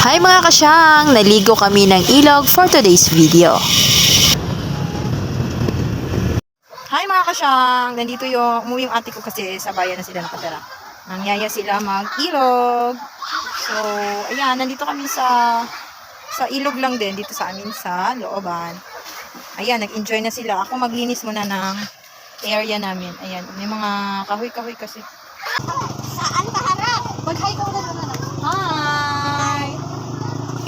Hi mga kasyang! Naligo kami ng ilog for today's video. Hi mga kasyang! Nandito yung, umuwi yung ate ko kasi sa bayan na sila nakatira. Nangyaya sila mag-ilog. So, ayan, nandito kami sa sa ilog lang din, dito sa amin sa looban. Ayan, nag-enjoy na sila. Ako maglinis muna ng area namin. Ayan, may mga kahoy-kahoy kasi. Saan ka harap? Mag-hi ka muna naman. Hi!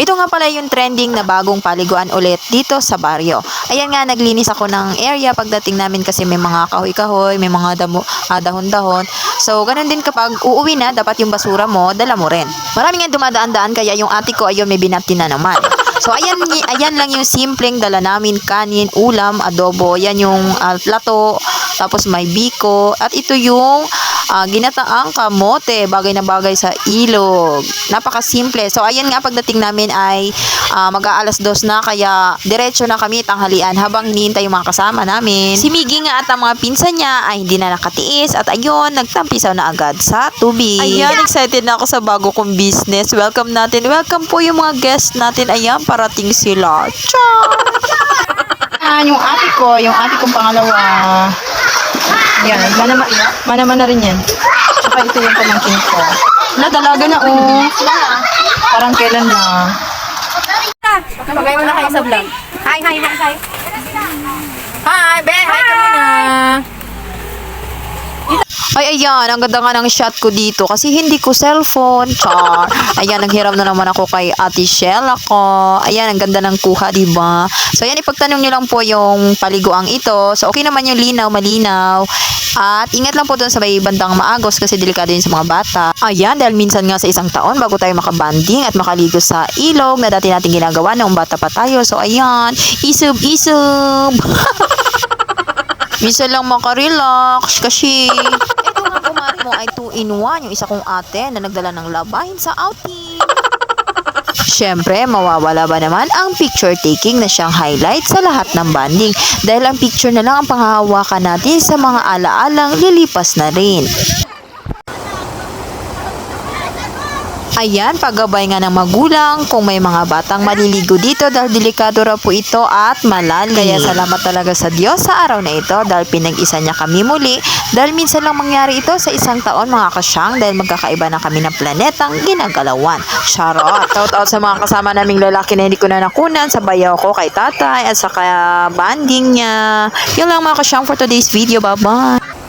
Ito nga pala yung trending na bagong paliguan ulit dito sa baryo. Ayan nga, naglinis ako ng area pagdating namin kasi may mga kahoy-kahoy, may mga ah, dahon-dahon. So, ganun din kapag uuwi na, dapat yung basura mo, dala mo rin. Marami nga dumadaan-daan, kaya yung ate ko ayun may binati na naman. So, ayan, ayan lang yung simpleng dala namin, kanin, ulam, adobo, yan yung ah, plato, tapos may biko, at ito yung ah, ginataang kamote, bagay na bagay sa ilog. Napakasimple. So, ayan nga pagdating namin ay ah, mag-aalas dos na, kaya diretso na kami tanghalian habang hinihintay yung mga kasama namin. Si Miggy nga at ang mga pinsan niya ay hindi na nakatiis at ayun, nagtampisaw na agad sa tubig. Ayan, excited na ako sa bago kong business. Welcome natin. Welcome po yung mga guests natin. Ayan, parating sila. Ah, yung ate ko, yung ate kong pangalawa. Yan, manama, manama na rin yan. Tsaka ito yung pamangkin ko. Na, dalaga na, oh. Parang kailan na. Pagay mo na kayo sa vlog. Hi, hi, hi, hi. Hi, be! Hi ka muna! Ay, ayan. Ang ganda nga ng shot ko dito kasi hindi ko cellphone. Char. Ayan, naghiram na naman ako kay Ate Shell ako. Ayan, ang ganda ng kuha, ba? So, ayan, ipagtanong nyo lang po yung paliguang ito. So, okay naman yung linaw, malinaw. At ingat lang po dun sa may bandang maagos kasi delikado yun sa mga bata. Ayan, dahil minsan nga sa isang taon bago tayo makabanding at makaligo sa ilog na dati natin ginagawa noong bata pa tayo. So, ayan, isub, isub. Minsan lang makarelax kasi mo ay 2 in 1 yung isa kong ate na nagdala ng labahin sa outing. Siyempre, mawawala ba naman ang picture taking na siyang highlight sa lahat ng banding dahil ang picture na lang ang panghahawakan natin sa mga alaalang lilipas na rin. Ayan, paggabay nga ng magulang kung may mga batang maliligo dito dahil delikado raw po ito at malalim. Kaya salamat talaga sa Diyos sa araw na ito dahil pinag-isa niya kami muli dahil minsan lang mangyari ito sa isang taon mga kasyang dahil magkakaiba na kami ng planetang ginagalawan. Charot! Shout out sa mga kasama naming lalaki na hindi ko na nakunan sa bayaw ko kay tatay at sa banding niya. Yun lang mga kasyang for today's video. Bye-bye!